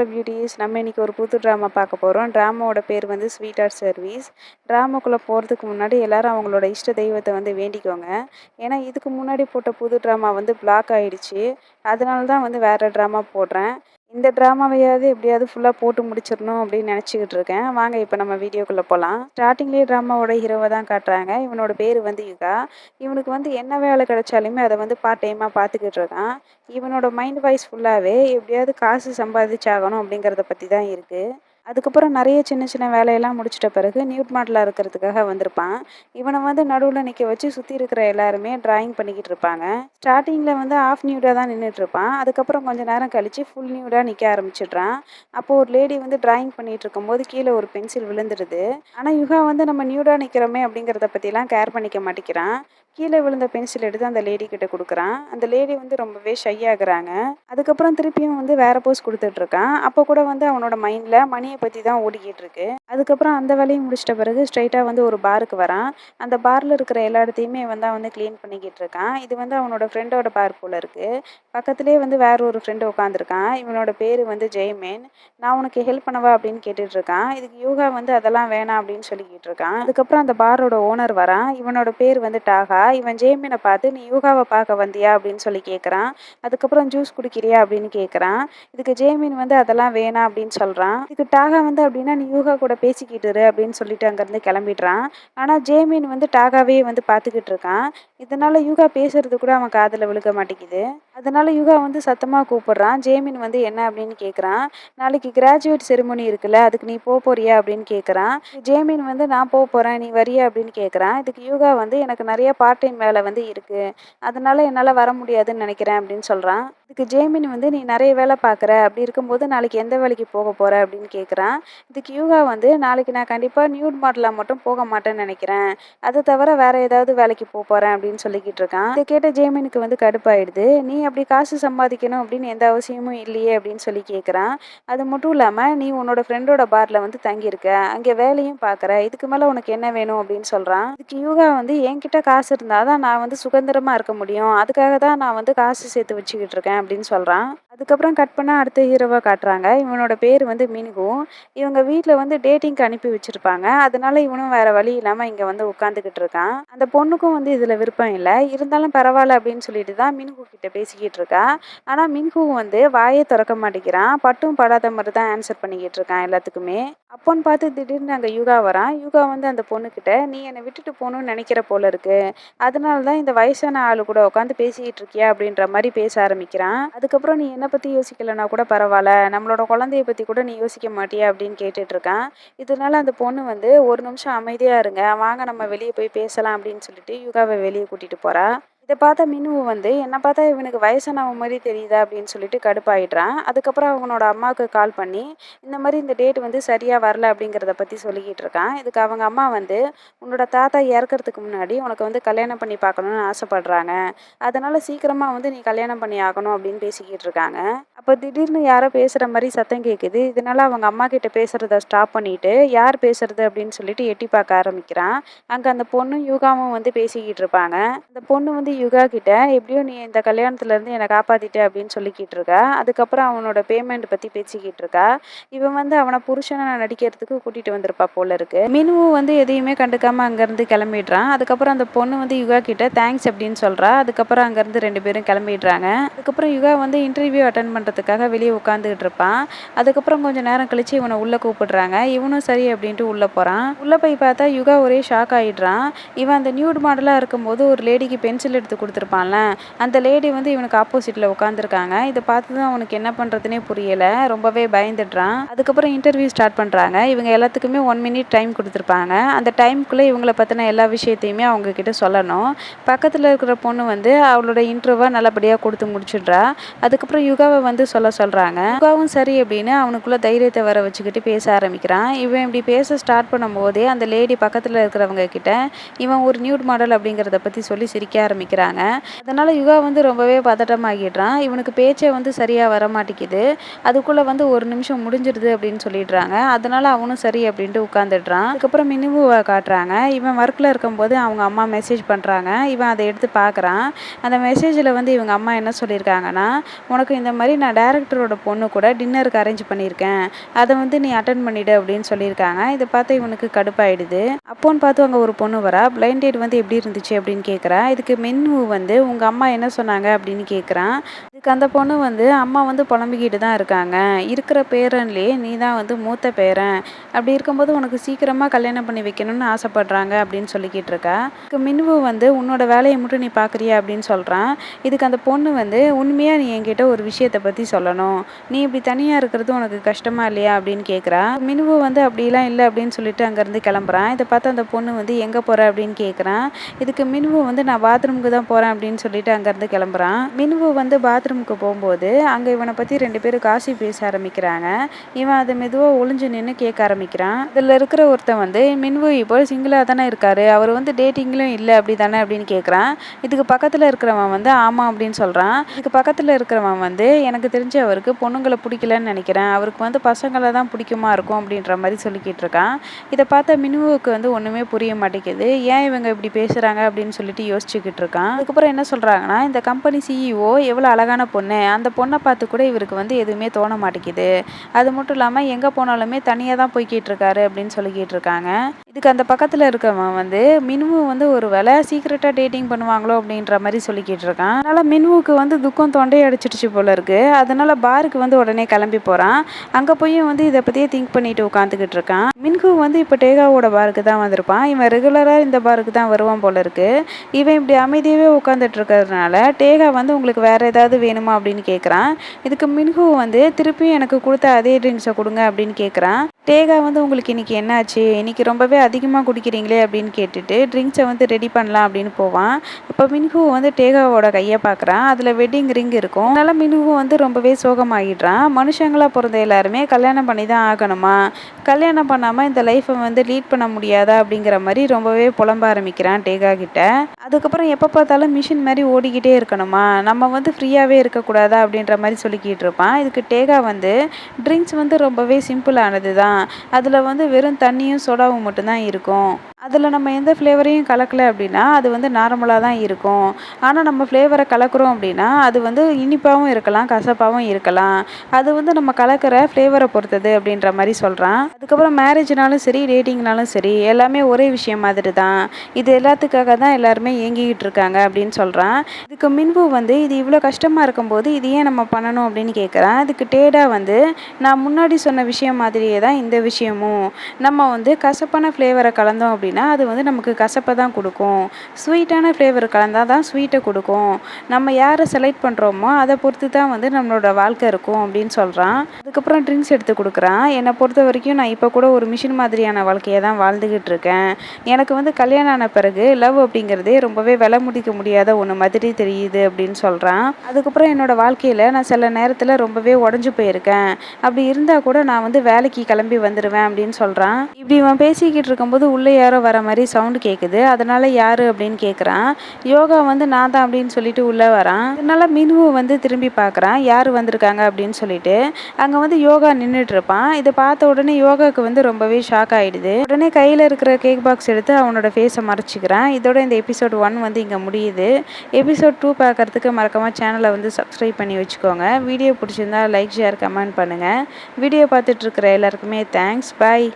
Hello beauties நம்ம இன்றைக்கி ஒரு புது ட்ராமா பார்க்க போகிறோம் ட்ராமாவோட பேர் வந்து ஸ்வீட் ஆர்ட் சர்வீஸ் ட்ராமாக்குள்ளே போகிறதுக்கு முன்னாடி எல்லாரும் அவங்களோட இஷ்ட தெய்வத்தை வந்து வேண்டிக்கோங்க. ஏன்னா இதுக்கு முன்னாடி போட்ட புது ட்ராமா வந்து பிளாக் ஆகிடுச்சு அதனால தான் வந்து வேறு ட்ராமா போடுறேன். இந்த ட்ராமாவையாவது எப்படியாவது ஃபுல்லாக போட்டு முடிச்சிடணும் அப்படின்னு நினச்சிக்கிட்டு இருக்கேன். வாங்க இப்போ நம்ம வீடியோக்குள்ளே போகலாம் ஸ்டார்டிங்லேயே ட்ராமாவோட ஹீரோவை தான் காட்டுறாங்க. இவனோட பேர் வந்து யுகா. இவனுக்கு வந்து என்ன வேலை கிடைச்சாலுமே அதை வந்து பார்ட் டைமாக பார்த்துக்கிட்டு இருக்கான். இவனோட மைண்ட் வாய்ஸ் ஃபுல்லாகவே எப்படியாவது காசு சம்பாதிச்சாகணும் அப்படிங்கிறத பற்றி தான் இருக்குது அதுக்கப்புறம் நிறைய சின்ன சின்ன வேலையெல்லாம் முடிச்சிட்ட பிறகு நியூட் மாடலாக இருக்கிறதுக்காக வந்திருப்பான். இவனை வந்து நடுவில் நிற்க வச்சு சுற்றி இருக்கிற எல்லாருமே ட்ராயிங் பண்ணிக்கிட்டு இருப்பாங்க. ஸ்டார்டிங்கில் வந்து ஆஃப் நியூடாக தான் நின்றுட்டு இருப்பான். அதுக்கப்புறம் கொஞ்சம் நேரம் கழித்து ஃபுல் நியூடாக நிற்க ஆரம்பிச்சிடுறான். அப்போது ஒரு லேடி வந்து ட்ராயிங் பண்ணிகிட்டு இருக்கும்போது கீழே ஒரு பென்சில் விழுந்துடுது. ஆனால் யுகா வந்து நம்ம நியூடாக நிற்கிறோமே அப்படிங்கிறத பற்றிலாம் கேர் பண்ணிக்க மாட்டேங்கிறான். கீழே விழுந்த பென்சில் எடுத்து அந்த லேடி கிட்ட கொடுக்குறான். அந்த லேடி வந்து ரொம்பவே ஷை ஆகுறாங்க. அதுக்கப்புறம் திருப்பியும் வந்து வேற போஸ் கொடுத்துட்ருக்கான் அப்போ கூட வந்து அவனோட மைண்டில் மணி மணியை பற்றி தான் ஓடிக்கிட்டு இருக்கு. அதுக்கப்புறம் அந்த வேலையும் முடிச்சிட்ட பிறகு ஸ்ட்ரைட்டாக வந்து ஒரு பாருக்கு வரான். அந்த பாரில் இருக்கிற எல்லா இடத்தையுமே வந்து அவன் வந்து க்ளீன் பண்ணிக்கிட்டு இருக்கான். இது வந்து அவனோட ஃப்ரெண்டோட பார் போல் இருக்குது பக்கத்துலேயே வந்து வேற ஒரு ஃப்ரெண்டு உட்காந்துருக்கான் இவனோட பேர் வந்து ஜெய்மேன். நான் உனக்கு ஹெல்ப் பண்ணவா அப்படின்னு கேட்டுட்டு இருக்கான். இதுக்கு யோகா வந்து அதெல்லாம் வேணாம் அப்படின்னு சொல்லிக்கிட்டு இருக்கான். அதுக்கப்புறம் அந்த பாரோட ஓனர் வரான். இவனோட பேர் வந்து டாகா. இவன் ஜெய்மீனை பார்த்து நீ யோகாவை பார்க்க வந்தியா? அப்படின்னு சொல்லி கேட்குறான் அதுக்கப்புறம் ஜூஸ் குடிக்கிறியா அப்படின்னு கேட்குறான் இதுக்கு ஜெய்மீன் வந்து அதெல்லாம் வேணாம் அப்படின்னு சொல்கிறான் இதுக்கு டாகா வந்து அப்படின்னா நீ யோகா கூட பேசிக்கிட்டுரு அப்படின்னு சொல்லிட்டு அங்கேருந்து கிளம்பிடுறான். ஆனால் ஜேமின் வந்து டாகாவே வந்து பார்த்துக்கிட்டு இருக்கான். இதனால் யூகா பேசுறது கூட அவன் காதில் விழுக மாட்டேங்குது. அதனால யூகா வந்து சத்தமாக கூப்பிடுறான். ஜேமின் வந்து என்ன அப்படின்னு கேட்குறான் நாளைக்கு கிராஜுவேட் செரிமோனி இருக்குல்ல அதுக்கு நீ போக போறியா அப்படின்னு கேட்குறான் ஜேமின் வந்து நான் போக போகிறேன் நீ வரியா? அப்படின்னு கேட்குறான் இதுக்கு யூகா வந்து எனக்கு நிறைய பார்ட் டைம் வேலை வந்து இருக்குது அதனால என்னால் வர முடியாதுன்னு நினைக்கிறேன் அப்படின்னு சொல்கிறான் இதுக்கு ஜேமின் வந்து நீ நிறைய வேலை பார்க்குற. அப்படி இருக்கும்போது நாளைக்கு எந்த வேலைக்கு போக போகிற அப்படின்னு கேட்குறான் இதுக்கு யூகா வந்து நாளைக்கு நான் கண்டிப்பாக நியூட் மாடலாக மட்டும் போக மாட்டேன்னு நினைக்கிறேன். அதை தவிர வேற ஏதாவது வேலைக்கு போக போகிறேன் அப்படின்னு சொல்லிக்கிட்டு இருக்கான். இதை கேட்ட ஜேமினுக்கு வந்து கடுப்பாயிடுது. நீ அப்படி காசு சம்பாதிக்கணும் அப்படின்னு எந்த அவசியமும் இல்லையே. அப்படின்னு சொல்லி கேட்குறான் அது மட்டும் இல்லாமல் நீ உன்னோட ஃப்ரெண்டோட பாரில் வந்து தங்கியிருக்க. அங்கே வேலையும் பார்க்குற. இதுக்கு மேலே உனக்கு என்ன வேணும்? அப்படின்னு சொல்கிறான் இதுக்கு யூகா வந்து என்கிட்ட காசு இருந்தால் தான் நான் வந்து சுதந்திரமாக இருக்க முடியும். அதுக்காக தான் நான் வந்து காசு சேர்த்து வச்சுக்கிட்டு இருக்கேன். அப்படின்னு சொல்கிறான் அதுக்கப்புறம் கட் பண்ணால் அடுத்த ஹீரோவாக காட்டுறாங்க. இவனோட பேர் வந்து மினுகு. இவங்க வீட்டில் வந்து டேட்டிங்க்கு அனுப்பி வச்சுருப்பாங்க. அதனால இவனும் வேறு வழி இல்லாமல் இங்கே வந்து உட்காந்துக்கிட்டு இருக்கான். அந்த பொண்ணுக்கும் வந்து இதில் விருப்பம் இல்லை. இருந்தாலும் பரவாயில்ல அப்படின்னு சொல்லிட்டு தான் மினுகு கிட்ட பேசிக்கிட்டு இருக்கா. ஆனால் மின்கு வந்து வாயே திறக்க மாட்டேங்கிறான். பட்டும் படாத மாதிரி தான் ஆன்சர் பண்ணிக்கிட்டு இருக்கான் எல்லாத்துக்குமே. அப்போன்னு பார்த்து திடீர்னு அங்கே யுகா வரான். யுகா வந்து அந்த பொண்ணுக்கிட்ட நீ என்னை விட்டுட்டு போகணும்னு நினைக்கிற போல இருக்கு. அதனால தான் இந்த வயசான ஆளு கூட உட்காந்து பேசிக்கிட்டு இருக்கியா? அப்படின்ற மாதிரி பேச ஆரம்பிக்கிறான். அதுக்கப்புறம் நீ என்ன பற்றி யோசிக்கலைன்னா கூட பரவாயில்ல. நம்மளோட குழந்தைய பற்றி கூட நீ யோசிக்க மாட்டியா அப்படின்னு கேட்டுட்டு இருக்கான் இதனால அந்த பொண்ணு வந்து ஒரு நிமிஷம் அமைதியாக இருங்க. வாங்க நம்ம வெளியே போய் பேசலாம் அப்படின்னு சொல்லிட்டு யுகாவை வெளியே கூட்டிகிட்டு போகிறா இதை பார்த்த மினுவு வந்து என்னை பார்த்தா இவனுக்கு வயசானவன் மாதிரி தெரியுதா? அப்படின்னு சொல்லிட்டு கடுப்பாயிடுறான். அதுக்கப்புறம் அவனோட அம்மாவுக்கு கால் பண்ணி இந்த மாதிரி இந்த டேட் வந்து சரியாக வரல அப்படிங்கிறத பற்றி சொல்லிக்கிட்டு இருக்கான். இதுக்கு அவங்க அம்மா வந்து உன்னோட தாத்தா இறக்கிறதுக்கு முன்னாடி உனக்கு வந்து கல்யாணம் பண்ணி பார்க்கணுன்னு ஆசைப்படுறாங்க. அதனால் சீக்கிரமாக வந்து நீ கல்யாணம் பண்ணி ஆகணும் அப்படின்னு பேசிக்கிட்டு இருக்காங்க. அப்போ திடீர்னு யாரோ பேசுகிற மாதிரி சத்தம் கேட்குது இதனால் அவங்க அம்மா கிட்ட பேசுகிறத ஸ்டாப் பண்ணிட்டு யார் பேசுறது? அப்படின்னு சொல்லிட்டு எட்டி பார்க்க ஆரம்பிக்கிறான். அங்கே அந்த பொண்ணும் யூகாவும் வந்து பேசிக்கிட்டு இருப்பாங்க. அந்த பொண்ணு வந்து யுகா கிட்ட எப்படியோ நீ இந்த கல்யாணத்துலேருந்து என்னை காப்பாற்றிட்ட அப்படின்னு சொல்லிக்கிட்டு இருக்கா அதுக்கப்புறம் அவனோட பேமெண்ட் பற்றி பேசிக்கிட்டு இருக்கா. இவன் வந்து அவனை புருஷனை நடிக்கிறதுக்கு கூட்டிகிட்டு வந்திருப்பா போல இருக்கு. மினுவும் வந்து எதையுமே கண்டுக்காமல் அங்கேருந்து கிளம்பிடுறான். அதுக்கப்புறம் அந்த பொண்ணு வந்து யுகா கிட்ட தேங்க்ஸ் அப்படின்னு சொல்கிறா அதுக்கப்புறம் அங்கேருந்து ரெண்டு பேரும் கிளம்பிடுறாங்க. அதுக்கப்புறம் யுகா வந்து இன்டர்வியூ அட்டன் பண்ணுறதுக்காக வெளியே உட்காந்துக்கிட்டு இருப்பான். அதுக்கப்புறம் கொஞ்சம் நேரம் கழிச்சு இவனை உள்ளே கூப்பிடுறாங்க. இவனும் சரி அப்படின்ட்டு உள்ளே போகிறான் உள்ளே போய் பார்த்தா யுகா ஒரே ஷாக் ஆகிடுறான் இவன் அந்த நியூட் மாடலாக இருக்கும்போது ஒரு லேடிக்கு பென்சில் எடுத்து கொடுத்துருப்பான்ல. அந்த லேடி வந்து இவனுக்கு ஆப்போசிட்டில் உட்காந்துருக்காங்க இதை பார்த்து தான் அவனுக்கு என்ன பண்ணுறதுனே புரியலை. ரொம்பவே பயந்துடுறான். அதுக்கப்புறம் இன்டர்வியூ ஸ்டார்ட் பண்ணுறாங்க இவங்க எல்லாத்துக்குமே ஒன் மினிட் டைம் கொடுத்துருப்பாங்க. அந்த டைமுக்குள்ளே இவங்கள பற்றின எல்லா விஷயத்தையுமே அவங்க கிட்ட சொல்லணும். பக்கத்தில் இருக்கிற பொண்ணு வந்து அவளோட இன்டர்வியூவை நல்லபடியாக கொடுத்து முடிச்சிடுறா. அதுக்கப்புறம் யுகாவை வந்து சொல்ல சொல்கிறாங்க யுகாவும் சரி அப்படின்னு அவனுக்குள்ளே தைரியத்தை வர வச்சுக்கிட்டு பேச ஆரம்பிக்கிறான். இவன் இப்படி பேச ஸ்டார்ட் பண்ணும்போதே அந்த லேடி பக்கத்தில் இருக்கிறவங்க கிட்ட இவன் ஒரு நியூட் மாடல் அப்படிங்கிறத பற்றி சொல்லி சிரிக்க ஆரம்பிக்கிறான். ஆரம்பிக்கிறாங்க அதனால் யுகா வந்து ரொம்பவே பதட்டமாகிடுறான். இவனுக்கு பேச்சே வந்து சரியாக வர மாட்டேங்குது அதுக்குள்ளே வந்து ஒரு நிமிஷம் முடிஞ்சிடுது அப்படின்னு சொல்லிடுறாங்க. அதனால் அவனும் சரி அப்படின்ட்டு உட்காந்துடுறான் அதுக்கப்புறம் மினிமுவை காட்டுறாங்க. இவன் ஒர்க்கில் இருக்கும்போது அவங்க அம்மா மெசேஜ் பண்ணுறாங்க இவன் அதை எடுத்து பார்க்குறான். அந்த மெசேஜில் வந்து இவங்க அம்மா என்ன சொல்லியிருக்காங்கன்னா உனக்கு இந்த மாதிரி நான் டேரக்டரோட பொண்ணு கூட டின்னருக்கு அரேஞ்ச் பண்ணியிருக்கேன். அதை வந்து நீ அட்டன் பண்ணிவிடு அப்படின்னு சொல்லியிருக்காங்க. இதை பார்த்து இவனுக்கு கடுப்பாயிடுது. அப்போன்னு பார்த்து அங்கே ஒரு பொண்ணு வரா. பிளைண்ட் டேட் வந்து எப்படி இருந்துச்சு? அப்படின்னு கேட்குறா இதுக்கு மென் வந்து உங்கள் அம்மா என்ன சொன்னாங்க? அப்படின்னு கேட்குறான் இதுக்கு அந்த பொண்ணு வந்து அம்மா வந்து புலம்பிக்கிட்டு தான் இருக்காங்க. இருக்கிற பேரன்லேயே நீ தான் வந்து மூத்த பேரன். அப்படி இருக்கும்போது உனக்கு சீக்கிரமாக கல்யாணம் பண்ணி வைக்கணும்னு ஆசைப்படுறாங்க அப்படின்னு சொல்லிக்கிட்டு இருக்கா. இதுக்கு மின்வு வந்து உன்னோட வேலையை மட்டும் நீ பார்க்குறியா அப்படின்னு சொல்கிறான் இதுக்கு அந்த பொண்ணு வந்து உண்மையாக நீ என்கிட்ட ஒரு விஷயத்தை பற்றி சொல்லணும். நீ இப்படி தனியாக இருக்கிறது உனக்கு கஷ்டமா இல்லையா? அப்படின்னு கேட்குறா மினுவு வந்து அப்படிலாம் இல்லை அப்படின்னு சொல்லிட்டு அங்கேருந்து கிளம்புறான். இதை பார்த்து அந்த பொண்ணு வந்து எங்கே போகிற அப்படின்னு கேட்குறான் இதுக்கு மினுவு வந்து நான் பாத்ரூமுக்கு தான் போகிறேன் அப்படின்னு சொல்லிட்டு அங்கேருந்து கிளம்புறான். மினுவு வந்து பாத்ரூமுக்கு போகும்போது அங்கே இவனை பற்றி ரெண்டு பேரும் காசி பேச ஆரம்பிக்கிறாங்க. இவன் அதை மெதுவாக ஒளிஞ்சு நின்று கேட்க ஆரம்பிக்கிறான். இதில் இருக்கிற ஒருத்தன் வந்து மின்வு இப்போ சிங்கிளாக தானே இருக்காரு. அவர் வந்து டேட்டிங்லும் இல்லை அப்படி தானே? அப்படின்னு கேட்குறான் இதுக்கு பக்கத்தில் இருக்கிறவன் வந்து ஆமாம் அப்படின்னு சொல்கிறான் இதுக்கு பக்கத்தில் இருக்கிறவன் வந்து எனக்கு தெரிஞ்ச அவருக்கு பொண்ணுங்களை பிடிக்கலன்னு நினைக்கிறேன். அவருக்கு வந்து பசங்களை தான் பிடிக்குமா இருக்கும்? அப்படின்ற மாதிரி சொல்லிக்கிட்டு இருக்கான். இதை பார்த்தா மினுவுக்கு வந்து ஒன்றுமே புரிய மாட்டேங்குது. ஏன் இவங்க இப்படி பேசுகிறாங்க அப்படின்னு சொல்லிட்டு யோசிச்சுக்கிட்டு இருக்கான். அதுக்கப்புறம் என்ன சொல்கிறாங்கன்னா இந்த கம்பெனி சிஇஓ எவ்வளோ அழகான பொண்ணு. அந்த பொண்ணை பார்த்து கூட இவருக்கு வந்து எதுவுமே தோண மாட்டேங்குது. அது மட்டும் இல்லாமல் எங்கே போனாலுமே தனியாக தான் போய்கிட்டு இருக்காரு அப்படின்னு சொல்லிக்கிட்டு இருக்காங்க இதுக்கு அந்த பக்கத்தில் இருக்கவன் வந்து மினுவும் வந்து ஒரு வேலை சீக்கிரட்டாக டேட்டிங் பண்ணுவாங்களோ அப்படின்ற மாதிரி சொல்லிக்கிட்டு இருக்கான். அதனால் மினுவுக்கு வந்து துக்கம் தொண்டையை அடிச்சிடுச்சு போல இருக்குது அதனால் பாருக்கு வந்து உடனே கிளம்பி போகிறான் அங்கே போய் வந்து இதை பற்றியே திங்க் பண்ணிட்டு உட்காந்துக்கிட்டு இருக்கான். மின்கு வந்து இப்போ டேகாவோட பாருக்கு தான் வந்திருப்பான். இவன் ரெகுலராக இந்த பாருக்கு தான் வருவான் போல இருக்குது இவன் இப்படி அமைதியாகவே உட்காந்துட்டு இருக்கிறதுனால டேகா வந்து உங்களுக்கு வேறு ஏதாவது வேணுமா அப்படின்னு கேட்குறான் இதுக்கு மின்கு வந்து திருப்பியும் எனக்கு கொடுத்த அதே ட்ரிங்க்ஸை கொடுங்க அப்படின்னு கேட்குறான் டேகா வந்து உங்களுக்கு இன்னைக்கு என்னாச்சு? இன்னைக்கு ரொம்பவே அதிகமாக குடிக்கிறீங்களே அப்படின்னு கேட்டுட்டு ட்ரிங்க்ஸை வந்து ரெடி பண்ணலாம் அப்படின்னு போவான். இப்போ மின்ஹூ வந்து டேகாவோட கையை பார்க்குறான். அதில் வெட்டிங் ரிங் இருக்கும். அதனால மின்ஹூ வந்து ரொம்பவே சோகமாகிடுறான் மனுஷங்களாக பிறந்த எல்லாருமே கல்யாணம் பண்ணி தான் ஆகணுமா? கல்யாணம் பண்ணாமல் இந்த லைஃப்பை வந்து லீட் பண்ண முடியாதா அப்படிங்கிற மாதிரி ரொம்பவே புலம்ப ஆரம்பிக்கிறான் டேகா கிட்ட. அதுக்கப்புறம் எப்போ பார்த்தாலும் மிஷின் மாதிரி ஓடிக்கிட்டே இருக்கணுமா? நம்ம வந்து ஃப்ரீயாகவே இருக்கக்கூடாதா அப்படின்ற மாதிரி சொல்லிக்கிட்டு இருப்பான். இதுக்கு டேகா வந்து ட்ரிங்க்ஸ் வந்து ரொம்பவே சிம்பிளானது தான் அதில் வந்து வெறும் தண்ணியும் சோடாவும் மட்டும்தான் இருக்கும். அதில் நம்ம எந்த ஃப்ளேவரையும் கலக்கலை அப்படின்னா அது வந்து நார்மலாக தான் இருக்கும். ஆனால் நம்ம ஃப்ளேவரை கலக்கிறோம் அப்படின்னா அது வந்து இனிப்பாகவும் இருக்கலாம் கசப்பாகவும் இருக்கலாம். அது வந்து நம்ம கலக்கிற ஃப்ளேவரை பொறுத்தது அப்படின்ற மாதிரி சொல்கிறான் அதுக்கப்புறம் மேரேஜ்னாலும் சரி டேட்டிங்னாலும் சரி எல்லாமே ஒரே விஷயம் மாதிரி தான். இது எல்லாத்துக்காக தான் எல்லாருமே ஏங்கிக்கிட்டு இருக்காங்க அப்படின்னு சொல்கிறான் இதுக்கு மின்பு வந்து இது இவ்வளோ கஷ்டமாக இருக்கும்போது இது ஏன் நம்ம பண்ணணும் அப்படின்னு கேட்குறான் அதுக்கு டேடாக வந்து நான் முன்னாடி சொன்ன விஷயம் மாதிரியே தான் இந்த விஷயமும். நம்ம வந்து கசப்பான ஃப்ளேவரை கலந்தோம் அப்படின்னா அப்படின்னா அது வந்து நமக்கு கசப்பை தான் கொடுக்கும். ஸ்வீட்டான ஃப்ளேவர் கலந்தால் தான் ஸ்வீட்டை கொடுக்கும். நம்ம யாரை செலக்ட் பண்ணுறோமோ அதை பொறுத்து தான் வந்து நம்மளோட வாழ்க்கை இருக்கும் அப்படின்னு சொல்கிறான் அதுக்கப்புறம் ட்ரிங்க்ஸ் எடுத்து கொடுக்குறான். என்னை பொறுத்த வரைக்கும் நான் இப்போ கூட ஒரு மிஷின் மாதிரியான வாழ்க்கையை தான் வாழ்ந்துக்கிட்டு இருக்கேன். எனக்கு வந்து கல்யாணம் ஆன பிறகு லவ் அப்படிங்கிறதே ரொம்பவே விலை முடிக்க முடியாத ஒன்று மாதிரி தெரியுது அப்படின்னு சொல்கிறான் அதுக்கப்புறம் என்னோட வாழ்க்கையில் நான் சில நேரத்தில் ரொம்பவே உடஞ்சி போயிருக்கேன். அப்படி இருந்தால் கூட நான் வந்து வேலைக்கு கிளம்பி வந்துடுவேன் அப்படின்னு சொல்கிறான் இப்படி இவன் பேசிக்கிட்டு இருக்கும்போது உள்ளே யாரோ வர மாதிரி சவுண்டு கேட்குது அதனால் யார் அப்படின்னு கேட்குறான் யோகா வந்து நான் தான் அப்படின்னு சொல்லிட்டு உள்ளே வரான். அதனால் மினுவை வந்து திரும்பி பார்க்குறான் யார் வந்திருக்காங்க அப்படின்னு சொல்லிட்டு. அங்கே வந்து யோகா நின்றுட்டு இருப்பான். இதை பார்த்த உடனே யோகாவுக்கு வந்து ரொம்பவே ஷாக் ஆகிடுது உடனே கையில் இருக்கிற கேக் பாக்ஸ் எடுத்து அவனோட ஃபேஸை மறைச்சிக்கிறான். இதோட இந்த எபிசோட் ஒன் வந்து இங்கே முடியுது. எபிசோட் டூ பார்க்குறதுக்கு மறக்காமல் சேனலை வந்து சப்ஸ்கிரைப் பண்ணி வச்சுக்கோங்க. வீடியோ பிடிச்சிருந்தா லைக் ஷேர் கமெண்ட் பண்ணுங்கள் வீடியோ பார்த்துட்ருக்கிற எல்லாருக்குமே தேங்க்ஸ் பாய்